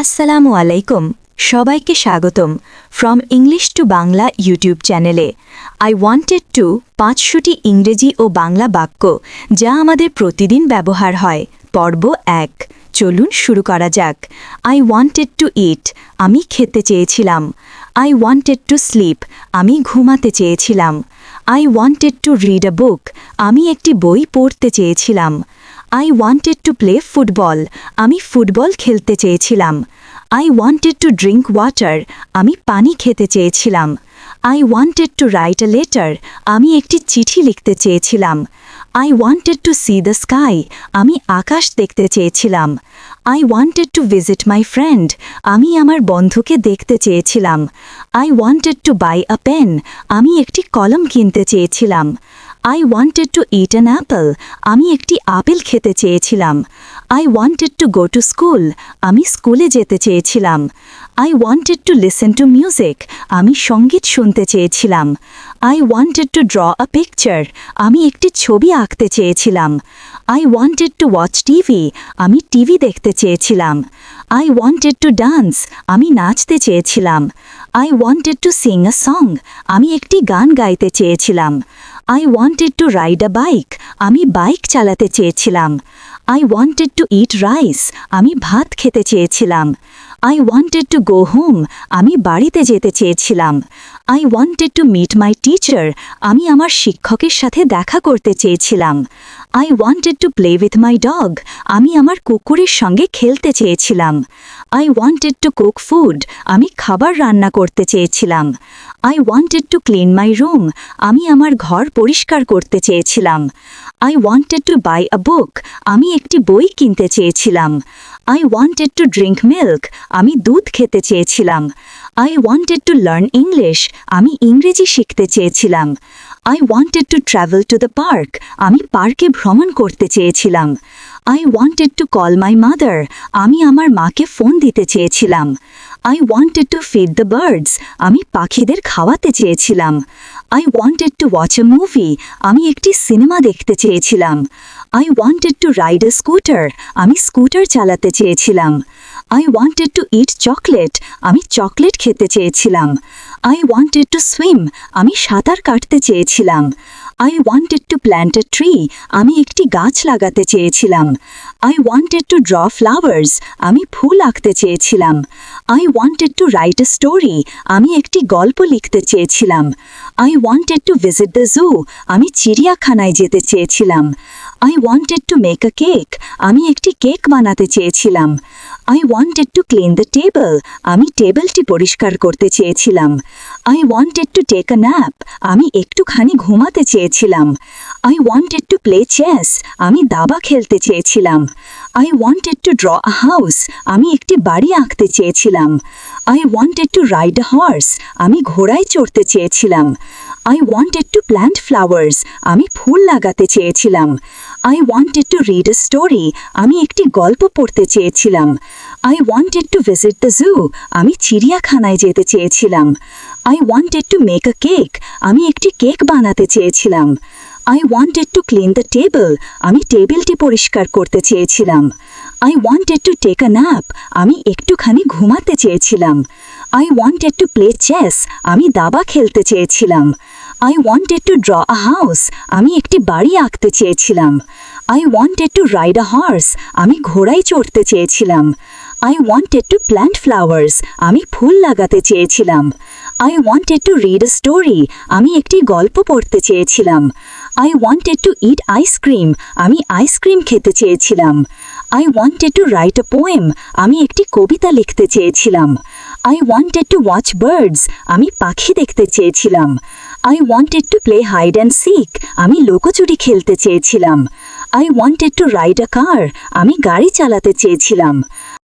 আসসালামু আলাইকুম। সবাইকে স্বাগতম from English to Bangla YouTube চ্যানেলে আই ওয়ান্টেড টু পাঁচশোটি ইংরেজি ও বাংলা বাক্য যা আমাদের প্রতিদিন ব্যবহার হয়। পর্ব এক। চলুন শুরু করা যাক। আই ওয়ান্টেড টু ইট আমি খেতে চেয়েছিলাম। আই ওয়ান্টেড টু স্লিপ আমি ঘুমাতে চেয়েছিলাম। I wanted to read a book আমি একটি বই পড়তে চেয়েছিলাম। I wanted to play football আমি ফুটবল খেলতে চেয়েছিলাম। I wanted to drink water আমি পানি খেতে চেয়েছিলাম। I wanted to write a letter আমি একটি চিঠি লিখতে চেয়েছিলাম। I wanted to see the sky আমি আকাশ দেখতে চেয়েছিলাম। I wanted to visit my friend আমি আমার বন্ধুকে দেখতে চেয়েছিলাম। I wanted to buy a pen আমি একটি কলম কিনতে চেয়েছিলাম। I wanted to eat an apple আমি একটি আপেল খেতে চেয়েছিলাম। I wanted to go to school আমি স্কুলে যেতে চেয়েছিলাম। I wanted to listen to music আমি সংগীত শুনতে চেয়েছিলাম। I wanted to draw a picture আমি একটি ছবি আঁকতে চেয়েছিলাম। I wanted to watch TV আমি টিভি দেখতে চেয়েছিলাম। আই ওয়ান্টেড টু ডান্স আমি নাচতে চেয়েছিলাম। I wanted to sing a song আমি একটি গান গাইতে চেয়েছিলাম। I wanted to ride a bike আমি বাইক চালাতে চেয়েছিলাম। I wanted to eat rice আমি ভাত খেতে চেয়েছিলাম। I wanted to go home আমি বাড়িতে যেতে চেয়েছিলাম। I wanted to meet my teacher আমি আমার শিক্ষকের সাথে দেখা করতে চেয়েছিলাম। I wanted to play with my dog আমি আমার কুকুরের সঙ্গে খেলতে চেয়েছিলাম। I wanted to cook food আমি খাবার রান্না করতে চেয়েছিলাম। I wanted to clean my room আমি আমার ঘর পরিষ্কার করতে চেয়েছিলাম। I wanted to buy a book আমি একটি বই কিনতে চেয়েছিলাম। I wanted to drink milk আমি দুধ খেতে চেয়েছিলাম। I wanted to learn English আমি ইংরেজি শিখতে চেয়েছিলাম। I wanted to travel to the park আমি পার্কে ভ্রমণ করতে চেয়েছিলাম। I wanted to call my mother আমি আমার মাকে ফোন দিতে চেয়েছিলাম। I wanted to feed the birds আমি পাখিদের খাওয়াতে চেয়েছিলাম। I wanted to watch a movie আমি একটি সিনেমা দেখতে চেয়েছিলাম। I wanted to ride a scooter আমি স্কুটার চালাতে চেয়েছিলাম। I wanted to eat chocolate আমি চকলেট খেতে চেয়েছিলাম। আই ওয়ান্টেড টু সুইম আমি সাঁতার কাটতে চেয়েছিলাম। I wanted to plant a tree আমি একটি গাছ লাগাতে চেয়েছিলাম। I wanted to draw flowers আমি ফুল আঁকতে চেয়েছিলাম। I wanted to write a story আমি একটি গল্প লিখতে চেয়েছিলাম। I wanted to visit the zoo আমি চিড়িয়াখানায় যেতে চেয়েছিলাম। I wanted to make a cake আমি একটি কেক বানাতে চেয়েছিলাম। I wanted to clean the table আমি টেবিলটি পরিষ্কার করতে চেয়েছিলাম। I wanted to take a nap আমি একটুখানি ঘুমাতে চেয়েছিলাম। I wanted to play chess আমি দাবা খেলতে চেয়েছিলাম। I wanted to draw a house আমি একটি বাড়ি আঁকতে চেয়েছিলাম। I wanted to ride a horse আমি ঘোড়ায় চড়তে চেয়েছিলাম। I wanted to plant flowers আমি ফুল লাগাতে চেয়েছিলাম। I wanted to read a story আমি একটি গল্প পড়তে চেয়েছিলাম। I wanted to visit the zoo আমি চিড়িয়াখানায় যেতে চেয়েছিলাম। I wanted to make a cake আমি একটি কেক বানাতে চেয়েছিলাম। I wanted to clean the table আমি টেবিলটি পরিষ্কার করতে চেয়েছিলাম। I wanted to take a nap আমি একটুখানি ঘুমাতে চেয়েছিলাম। I wanted to play chess আমি দাবা খেলতে চেয়েছিলাম। I wanted to draw a house আমি একটি বাড়ি আঁকতে চেয়েছিলাম। I wanted to ride a horse আমি ঘোড়ায় চড়তে চেয়েছিলাম। I wanted to plant flowers আমি ফুল লাগাতে চেয়েছিলাম। I wanted to read a story আমি একটি গল্প পড়তে চেয়েছিলাম। I wanted to eat ice cream আমি আইসক্রিম খেতে চেয়েছিলাম। I wanted to write a poem আমি একটি কবিতা লিখতে চেয়েছিলাম। I wanted to watch birds আমি পাখি দেখতে চেয়েছিলাম। I wanted to play hide and seek আমি লোকচুরি খেলতে চেয়েছিলাম। I wanted to ride a car আমি গাড়ি চালাতে চেয়েছিলাম।